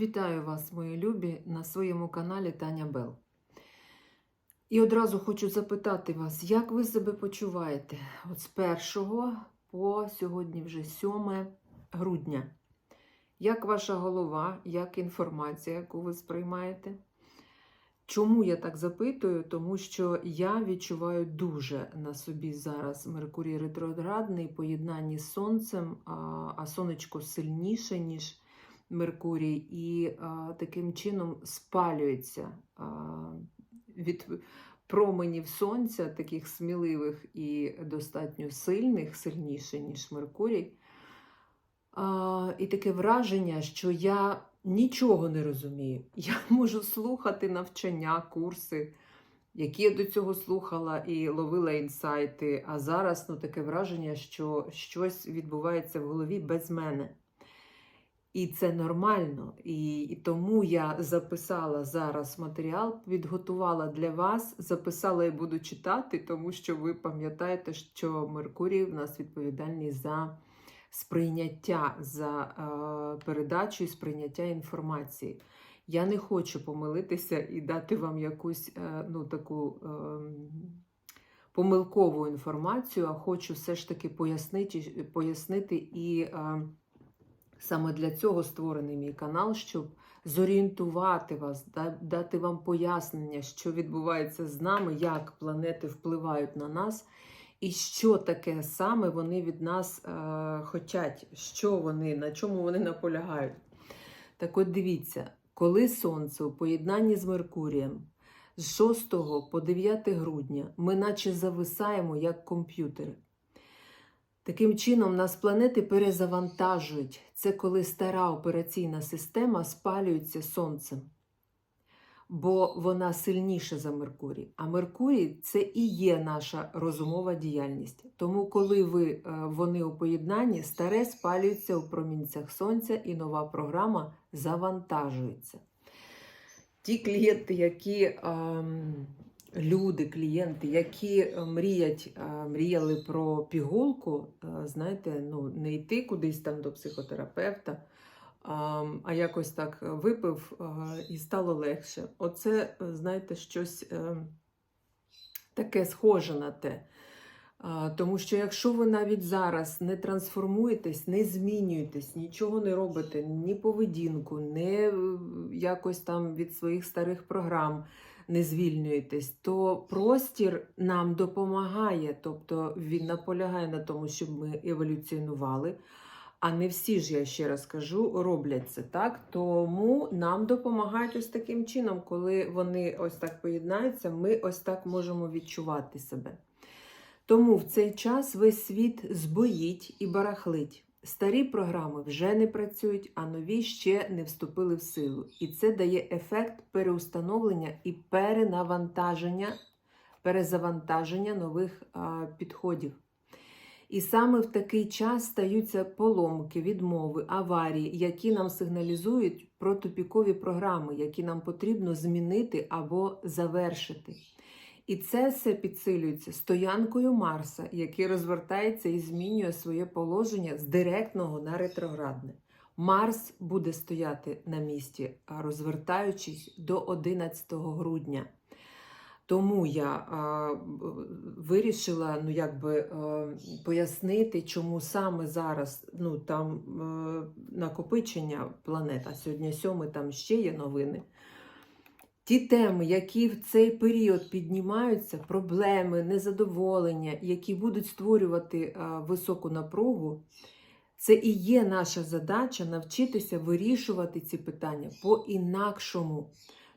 Вітаю вас, мої любі, на своєму каналі Таня Бел. І одразу хочу запитати вас, як ви себе почуваєте от з 1 по сьогодні вже 7 грудня? Як ваша голова, як інформація, яку ви сприймаєте? Чому я так запитую? Тому що я відчуваю дуже на собі зараз Меркурій ретроградний, поєднанні з сонцем, а, а сонечко сильніше, ніж Меркурій, і а, таким чином спалюється а, від променів сонця, таких сміливих і достатньо сильних, сильніше, ніж Меркурій. А, і таке враження, що я нічого не розумію. Я можу слухати навчання, курси, які я до цього слухала і ловила інсайти. А зараз ну, таке враження, що щось відбувається в голові без мене. І це нормально. І, тому я записала зараз матеріал, підготувала для вас, записала і буду читати, тому що ви пам'ятаєте, що Меркурій в нас відповідальний за сприйняття, за е, передачу і сприйняття інформації. Я не хочу помилитися і дати вам якусь е, ну, таку е, помилкову інформацію, а хочу все ж таки пояснити, пояснити і. Е, Саме для цього створений мій канал, щоб зорієнтувати вас, дати вам пояснення, що відбувається з нами, як планети впливають на нас, і що таке саме вони від нас е, хочуть, що вони, на чому вони наполягають. Так от дивіться, коли Сонце у поєднанні з Меркурієм з 6 по 9 грудня ми наче зависаємо як комп'ютери. Таким чином, нас планети перезавантажують. Це коли стара операційна система спалюється сонцем, бо вона сильніша за Меркурій. А Меркурій це і є наша розумова діяльність. Тому, коли ви, е, вони у поєднанні, старе спалюється у промінцях сонця і нова програма завантажується. Ті клієнти, які. Ем, люди, клієнти, які мріють мріять, е, мріяли про пігулку, е, знаєте, ну, не йти кудись там до психотерапевта, а якось так випив і стало легше. Оце, знаєте, щось таке схоже на те. Тому що якщо ви навіть зараз не трансформуєтесь, не змінюєтесь, нічого не робите, ні поведінку, не якось там від своїх старих програм, не звільнюєтесь, то простір нам допомагає, тобто він наполягає на тому, щоб ми еволюціонували. А не всі ж, я ще раз кажу, роблять це так. Тому нам допомагають ось таким чином, коли вони ось так поєднаються, ми ось так можемо відчувати себе. Тому в цей час весь світ збоїть і барахлить. Старі програми вже не працюють, а нові ще не вступили в силу. І це дає ефект переустановлення і перенавантаження, перезавантаження нових а, підходів. І саме в такий час стаються поломки, відмови, аварії, які нам сигналізують про тупікові програми, які нам потрібно змінити або завершити. І це все підсилюється стоянкою Марса, який розвертається і змінює своє положення з директного на ретроградне. Марс буде стояти на місці, розвертаючись до 11 грудня. Тому я а, вирішила ну, якби, а, пояснити, чому саме зараз ну, там а, накопичення планет, а сьогодні сьомий там ще є новини. Ті теми, які в цей період піднімаються, проблеми, незадоволення, які будуть створювати високу напругу, це і є наша задача навчитися вирішувати ці питання по-інакшому.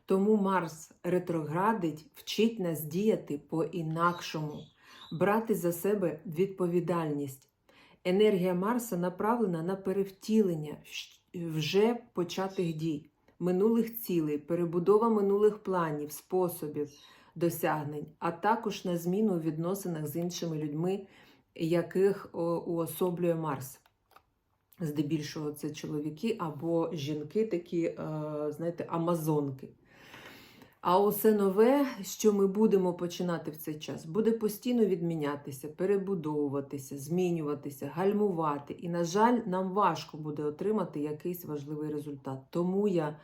Тому Марс ретроградить, вчить нас діяти по-інакшому, брати за себе відповідальність. Енергія Марса направлена на перевтілення вже початих дій минулих цілей, перебудова минулих планів, способів досягнень, а також на зміну у відносинах з іншими людьми, яких уособлює Марс. Здебільшого це чоловіки або жінки, такі, знаєте, амазонки. А усе нове, що ми будемо починати в цей час, буде постійно відмінятися, перебудовуватися, змінюватися, гальмувати. І, на жаль, нам важко буде отримати якийсь важливий результат. Тому я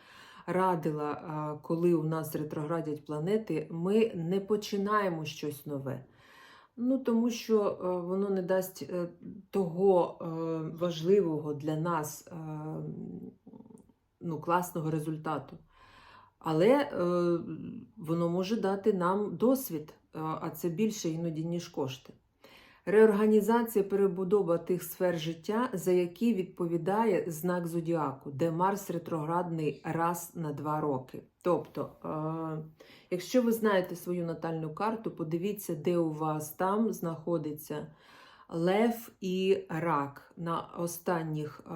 радила, коли у нас ретроградять планети, ми не починаємо щось нове. Ну, тому що е, воно не дасть е, того е, важливого для нас е, ну, класного результату. Але е, воно може дати нам досвід, е, а це більше іноді, ніж кошти. Реорганізація перебудова тих сфер життя, за які відповідає знак зодіаку, де Марс ретроградний раз на два роки. Тобто, е, якщо ви знаєте свою натальну карту, подивіться, де у вас там знаходиться Лев і рак. На останніх е,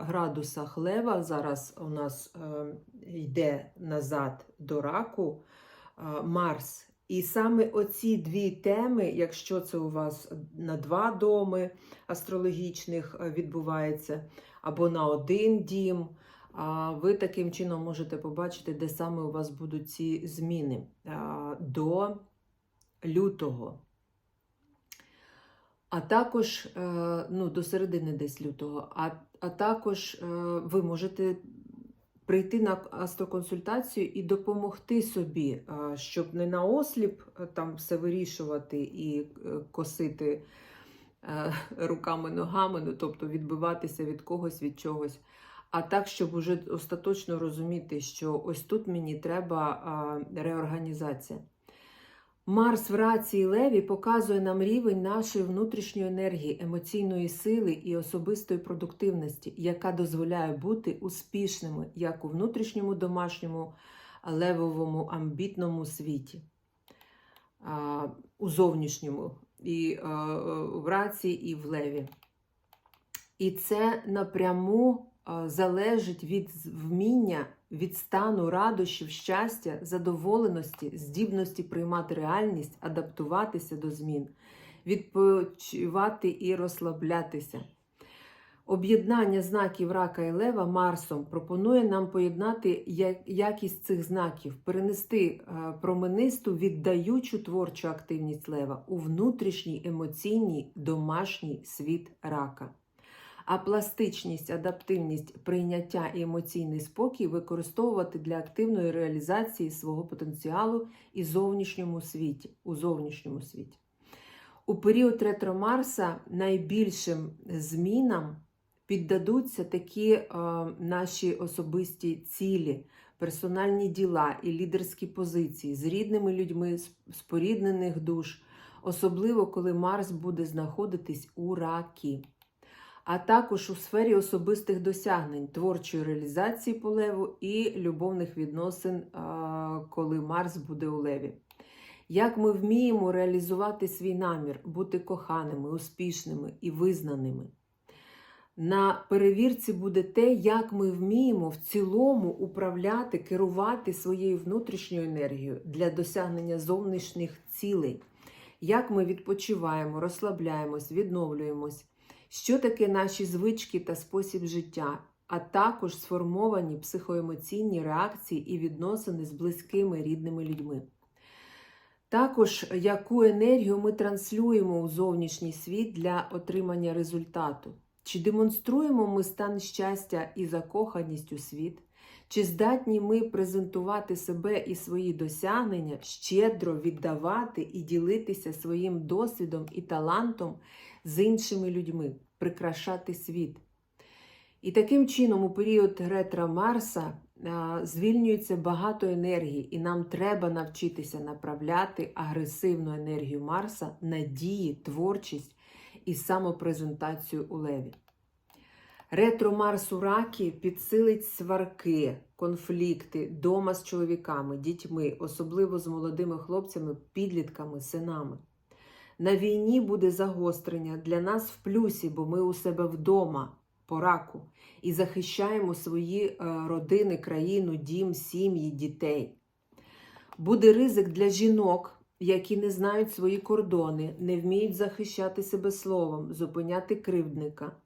градусах лева зараз у нас е, йде назад до раку е, Марс. І саме оці дві теми, якщо це у вас на два доми астрологічних відбувається, або на один дім, ви таким чином можете побачити, де саме у вас будуть ці зміни до лютого. А також е, ну, до середини десь лютого, а, а також е, ви можете прийти на астроконсультацію і допомогти собі, е, щоб не на осліп там все вирішувати і косити е, руками-ногами, ну, тобто відбиватися від когось, від чогось. А так, щоб уже остаточно розуміти, що ось тут мені треба реорганізація. Марс в рації Леві показує нам рівень нашої внутрішньої енергії, емоційної сили і особистої продуктивності, яка дозволяє бути успішними як у внутрішньому домашньому левовому амбітному світі, а, у зовнішньому, і а, в рації, і в леві. І це напряму а, залежить від вміння, від стану радощів, щастя, задоволеності, здібності приймати реальність, адаптуватися до змін, відпочивати і розслаблятися. Об'єднання знаків рака і лева Марсом пропонує нам поєднати якість цих знаків, перенести е, променисту віддаючу творчу активність лева у внутрішній емоційний домашній світ рака. А пластичність, адаптивність, прийняття і емоційний спокій використовувати для активної реалізації свого потенціалу і зовнішньому світі, у зовнішньому світі. У період ретро Марса найбільшим змінам піддадуться такі е, наші особисті цілі, персональні діла і лідерські позиції з рідними людьми, споріднених душ, особливо коли Марс буде знаходитись у ракі а також у сфері особистих досягнень, творчої реалізації по леву і любовних відносин, коли Марс буде у леві. Як ми вміємо реалізувати свій намір, бути коханими, успішними і визнаними. На перевірці буде те, як ми вміємо в цілому управляти, керувати своєю внутрішньою енергією для досягнення зовнішніх цілей, як ми відпочиваємо, розслабляємось, відновлюємось, що таке наші звички та спосіб життя, а також сформовані психоемоційні реакції і відносини з близькими рідними людьми. Також яку енергію ми транслюємо у зовнішній світ для отримання результату. Чи демонструємо ми стан щастя і закоханість у світ? Чи здатні ми презентувати себе і свої досягнення, щедро віддавати і ділитися своїм досвідом і талантом з іншими людьми, прикрашати світ? І таким чином, у період ретро Марса звільнюється багато енергії, і нам треба навчитися направляти агресивну енергію Марса на дії, творчість і самопрезентацію у леві. Ретро Марс у ракі підсилить сварки, конфлікти дома з чоловіками, дітьми, особливо з молодими хлопцями, підлітками, синами. На війні буде загострення для нас в плюсі, бо ми у себе вдома по раку і захищаємо свої е, родини, країну, дім, сім'ї, дітей. Буде ризик для жінок, які не знають свої кордони, не вміють захищати себе словом, зупиняти кривдника.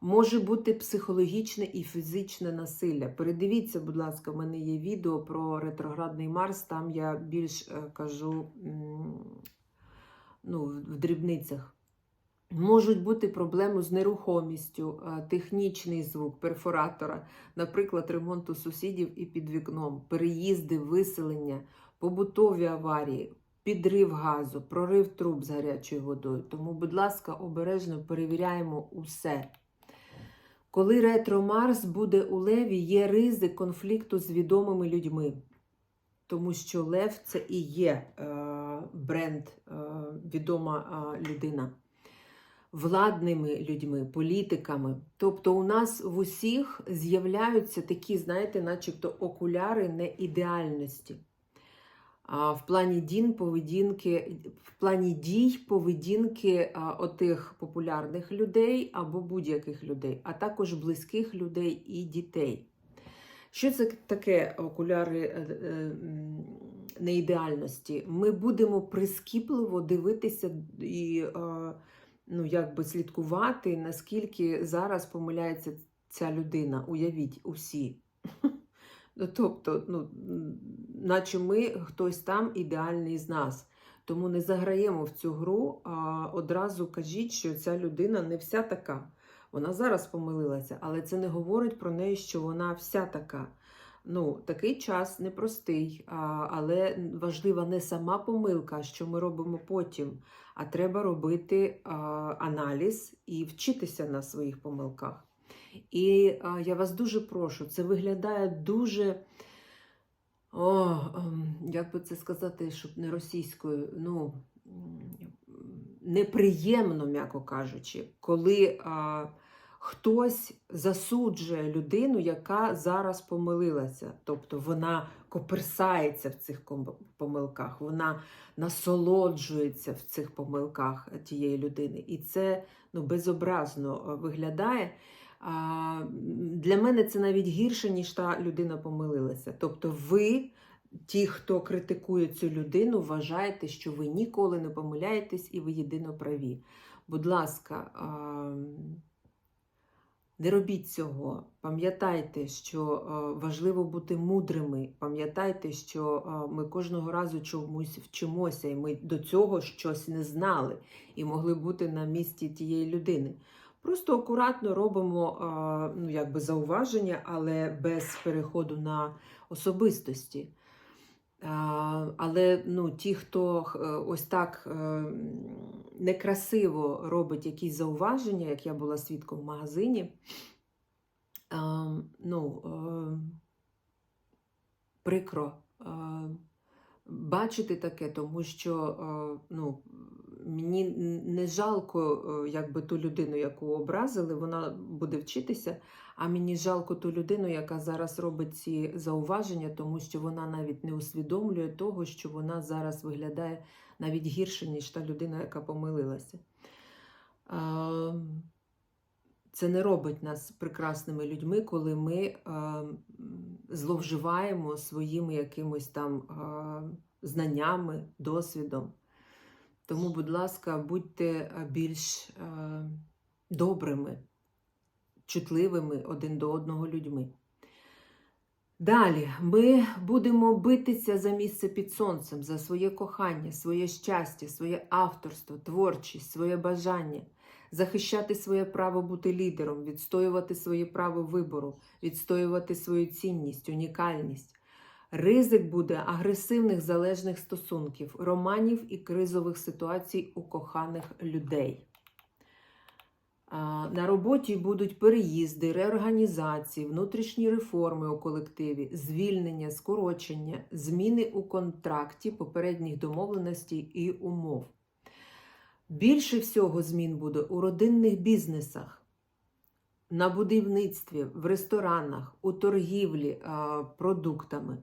Може бути психологічне і фізичне насилля. Передивіться, будь ласка, в мене є відео про ретроградний Марс, там я більш е, кажу ну, в дрібницях. Можуть бути проблеми з нерухомістю, е, технічний звук перфоратора, наприклад, ремонт у сусідів і під вікном, переїзди, виселення, побутові аварії, підрив газу, прорив труб з гарячою водою. Тому, будь ласка, обережно перевіряємо усе. Коли ретро Марс буде у Леві, є ризик конфлікту з відомими людьми. Тому що Лев це і є е, бренд, е, відома е, людина владними людьми, політиками. Тобто у нас в усіх з'являються такі, знаєте, начебто окуляри неідеальності. В плані дін, поведінки, в плані дій, поведінки отих популярних людей або будь-яких людей, а також близьких людей і дітей. Що це таке окуляри е, е, неідеальності? Ми будемо прискіпливо дивитися і е, ну, якби слідкувати, наскільки зараз помиляється ця людина. Уявіть усі. Ну, тобто, ну, наче ми хтось там ідеальний з нас. Тому не заграємо в цю гру, а одразу кажіть, що ця людина не вся така. Вона зараз помилилася, але це не говорить про неї, що вона вся така. Ну, такий час непростий, але важлива не сама помилка, що ми робимо потім. А треба робити аналіз і вчитися на своїх помилках. І я вас дуже прошу, це виглядає дуже. О, ем, як би це сказати, щоб не російською, ну неприємно, м'яко кажучи, коли а, хтось засуджує людину, яка зараз помилилася. Тобто вона коперсається в цих помилках, вона насолоджується в цих помилках тієї людини. І це ну, безобразно виглядає. А, Для мене це навіть гірше, ніж та людина помилилася. Тобто, ви, ті, хто критикує цю людину, вважаєте, що ви ніколи не помиляєтесь і ви єдино праві. Будь ласка, не робіть цього. Пам'ятайте, що важливо бути мудрими. Пам'ятайте, що ми кожного разу чомусь вчимося, і ми до цього щось не знали і могли бути на місці тієї людини. Просто акуратно робимо ну, якби зауваження, але без переходу на особистості. Але ну, ті, хто е, ось так е, некрасиво робить якісь зауваження, як я була свідком в магазині, ну, е, прикро бачити таке, тому що ну, мені не жалко е, якби, ту людину, яку образили, вона буде вчитися, а мені жалко ту людину, яка зараз робить ці зауваження, тому що вона навіть не усвідомлює того, що вона зараз виглядає навіть гірше, ніж та людина, яка помилилася. Це не робить нас прекрасними людьми, коли ми е, зловживаємо своїми якимось там е, знаннями, досвідом. Тому, будь ласка, будьте е, більш е, добрими, чутливими один до одного людьми. Далі ми будемо битися за місце під сонцем, за своє кохання, своє щастя, своє авторство, творчість, своє бажання, захищати своє право бути лідером, відстоювати своє право вибору, відстоювати свою цінність, унікальність. Ризик буде агресивних залежних стосунків, романів і кризових ситуацій у коханих людей. На роботі будуть переїзди, реорганізації, внутрішні реформи у колективі, звільнення, скорочення, зміни у контракті попередніх домовленостей і умов. Більше всього змін буде у родинних бізнесах, на будівництві, в ресторанах, у торгівлі продуктами,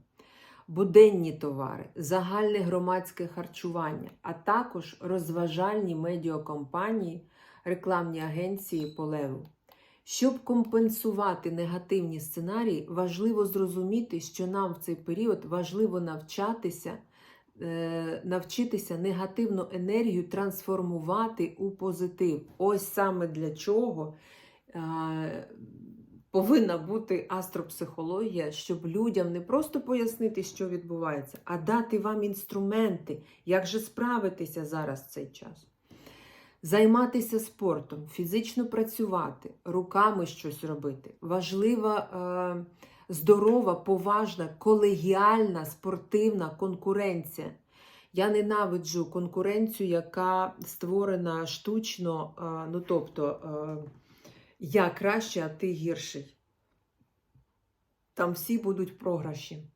буденні товари, загальне громадське харчування, а також розважальні медіакомпанії, рекламні агенції по леву. Щоб компенсувати негативні сценарії, важливо зрозуміти, що нам в цей період важливо навчатися, е, навчитися негативну енергію трансформувати у позитив. Ось саме для чого е, повинна бути астропсихологія, щоб людям не просто пояснити, що відбувається, а дати вам інструменти, як же справитися зараз в цей час. Займатися спортом, фізично працювати, руками щось робити. Важлива е, здорова, поважна, колегіальна спортивна конкуренція. Я ненавиджу конкуренцію, яка створена штучно, е, ну тобто е, я краще, а ти гірший. Там всі будуть програші.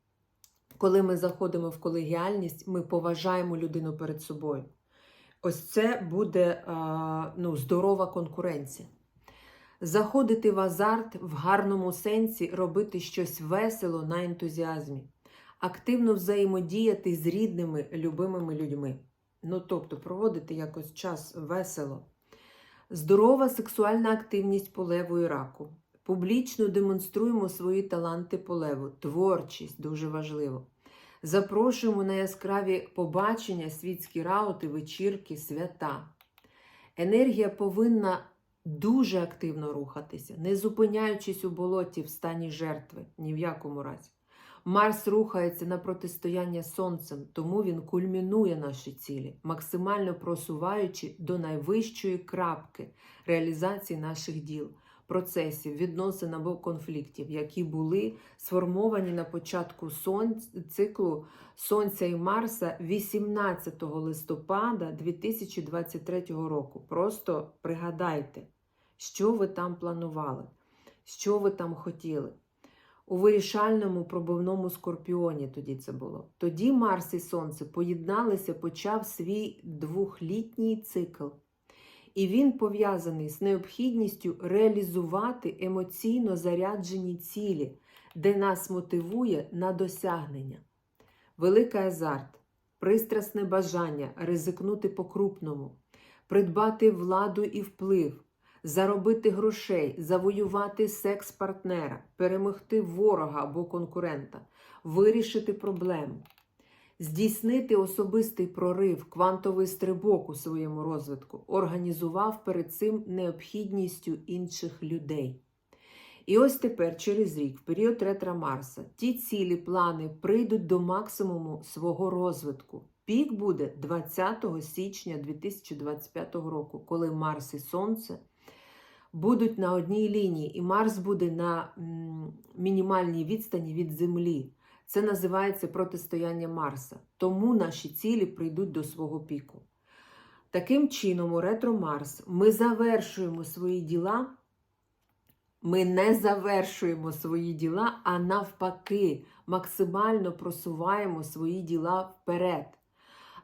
Коли ми заходимо в колегіальність, ми поважаємо людину перед собою. Ось це буде ну, здорова конкуренція. Заходити в азарт в гарному сенсі, робити щось весело на ентузіазмі, активно взаємодіяти з рідними, любимими людьми. Ну, тобто, проводити якось час весело. Здорова сексуальна активність по леву і раку. Публічно демонструємо свої таланти по леву. Творчість дуже важливо. Запрошуємо на яскраві побачення, світські раути, вечірки, свята. Енергія повинна дуже активно рухатися, не зупиняючись у болоті в стані жертви ні в якому разі. Марс рухається на протистояння Сонцем, тому він кульмінує наші цілі, максимально просуваючи до найвищої крапки реалізації наших діл, процесів, відносин або конфліктів, які були сформовані на початку сон... циклу Сонця і Марса 18 листопада 2023 року. Просто пригадайте, що ви там планували, що ви там хотіли. У вирішальному пробивному скорпіоні тоді це було. Тоді Марс і Сонце поєдналися, почав свій двохлітній цикл. І він пов'язаний з необхідністю реалізувати емоційно заряджені цілі, де нас мотивує на досягнення. Великий азарт, пристрасне бажання ризикнути по-крупному, придбати владу і вплив, заробити грошей, завоювати секс-партнера, перемогти ворога або конкурента, вирішити проблему, здійснити особистий прорив, квантовий стрибок у своєму розвитку, організував перед цим необхідністю інших людей. І ось тепер, через рік, в період ретро Марса, ті цілі плани прийдуть до максимуму свого розвитку. Пік буде 20 січня 2025 року, коли Марс і Сонце будуть на одній лінії, і Марс буде на мінімальній відстані від Землі. Це називається протистояння Марса. Тому наші цілі прийдуть до свого піку. Таким чином, у ретро Марс ми завершуємо свої діла. Ми не завершуємо свої діла, а навпаки, максимально просуваємо свої діла вперед.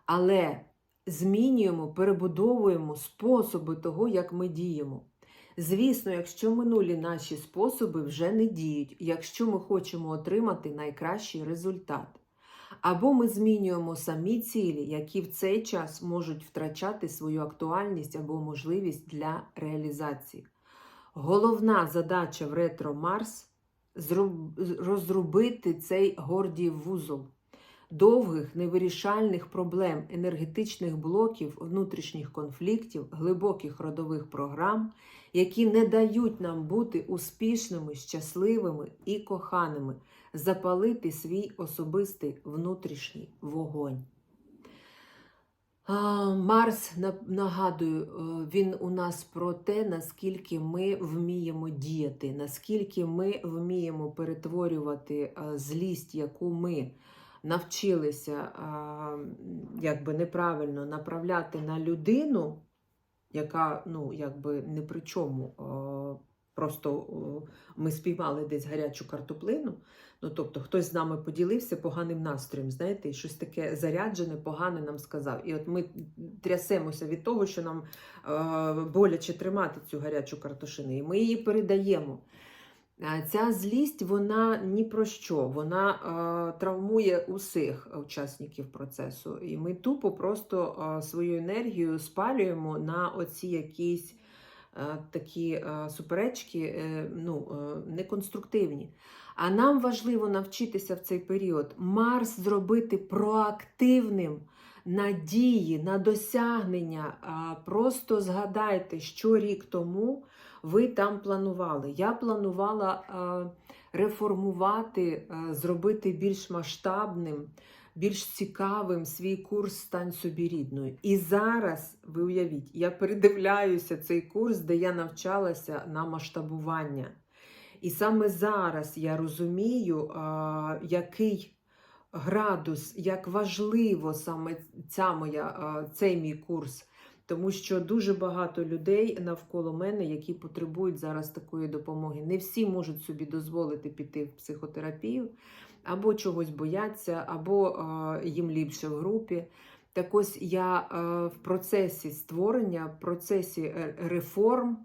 Але змінюємо, перебудовуємо способи того, як ми діємо. Звісно, якщо минулі наші способи вже не діють, якщо ми хочемо отримати найкращий результат. Або ми змінюємо самі цілі, які в цей час можуть втрачати свою актуальність або можливість для реалізації. Головна задача в ретро Марс розробити цей гордіїв вузол довгих невирішальних проблем, енергетичних блоків, внутрішніх конфліктів, глибоких родових програм, які не дають нам бути успішними, щасливими і коханими, запалити свій особистий внутрішній вогонь. Марс, нагадую, е, він у нас про те, наскільки ми вміємо діяти, наскільки ми вміємо перетворювати е, злість, яку ми навчилися якби неправильно направляти на людину, яка ну, якби не при чому. Просто ми спіймали десь гарячу картоплину. Ну, тобто, хтось з нами поділився поганим настроєм, знаєте, і щось таке заряджене, погане нам сказав. І от ми трясемося від того, що нам е, боляче тримати цю гарячу картошину, і ми її передаємо. Ця злість, вона ні про що, вона е, травмує усіх учасників процесу. І ми тупо просто е, свою енергію спалюємо на оці якісь е, такі е, суперечки е, ну, е, неконструктивні. А нам важливо навчитися в цей період Марс зробити проактивним надії на досягнення. Просто згадайте, що рік тому ви там планували. Я планувала реформувати, зробити більш масштабним, більш цікавим свій курс Стань собі рідною. І зараз, ви уявіть, я передивляюся цей курс, де я навчалася на масштабування. І саме зараз я розумію, який градус, як важливо саме ця моя, цей мій курс. Тому що дуже багато людей навколо мене, які потребують зараз такої допомоги. Не всі можуть собі дозволити піти в психотерапію, або чогось бояться, або їм ліпше в групі. Так ось я в процесі створення, в процесі реформ,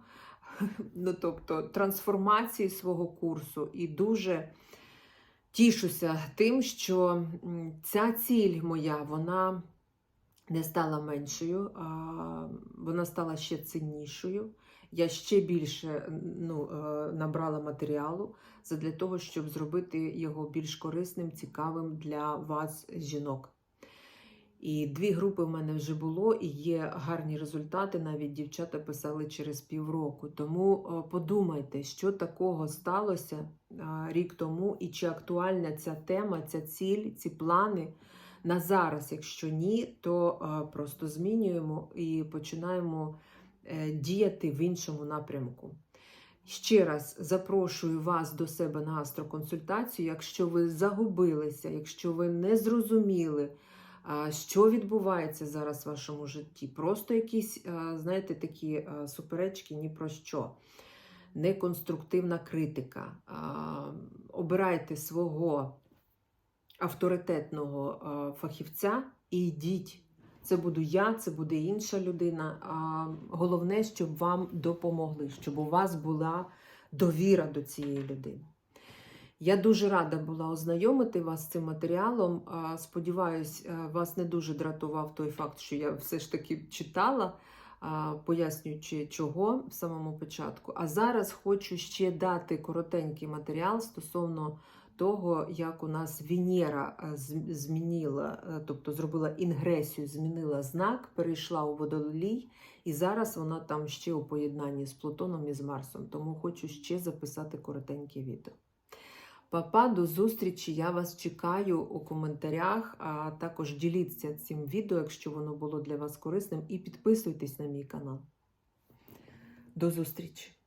ну тобто трансформації свого курсу, і дуже тішуся тим, що ця ціль моя, вона не стала меншою, а вона стала ще ціннішою. Я ще більше ну, е, набрала матеріалу для того, щоб зробити його більш корисним, цікавим для вас, жінок. І дві групи в мене вже було, і є гарні результати. Навіть дівчата писали через півроку. Тому е, подумайте, що такого сталося рік тому, і чи актуальна ця тема, ця ціль, ці плани на зараз. Якщо ні, то е, просто змінюємо і починаємо е, діяти в іншому напрямку. Ще раз запрошую вас до себе на астроконсультацію. Якщо ви загубилися, якщо ви не зрозуміли, що відбувається зараз в вашому житті, просто якісь, знаєте, такі суперечки ні про що. Неконструктивна критика. Обирайте свого авторитетного фахівця і йдіть. Це буду я, це буде інша людина. Головне, щоб вам допомогли, щоб у вас була довіра до цієї людини. Я дуже рада була ознайомити вас з цим матеріалом. Сподіваюсь, е, вас не дуже дратував той факт, що я все ж таки читала, пояснюючи, чого в самому початку. А зараз хочу ще дати коротенький матеріал стосовно того, як у нас Венера е, змінила, е, тобто зробила інгресію, змінила знак, перейшла у водолій, і зараз вона там ще у поєднанні з Плутоном і з Марсом. Тому хочу ще записати коротеньке відео. Папа, до зустрічі. Я вас чекаю у коментарях. А також діліться цим відео, якщо воно було для вас корисним, і підписуйтесь на мій канал. До зустрічі!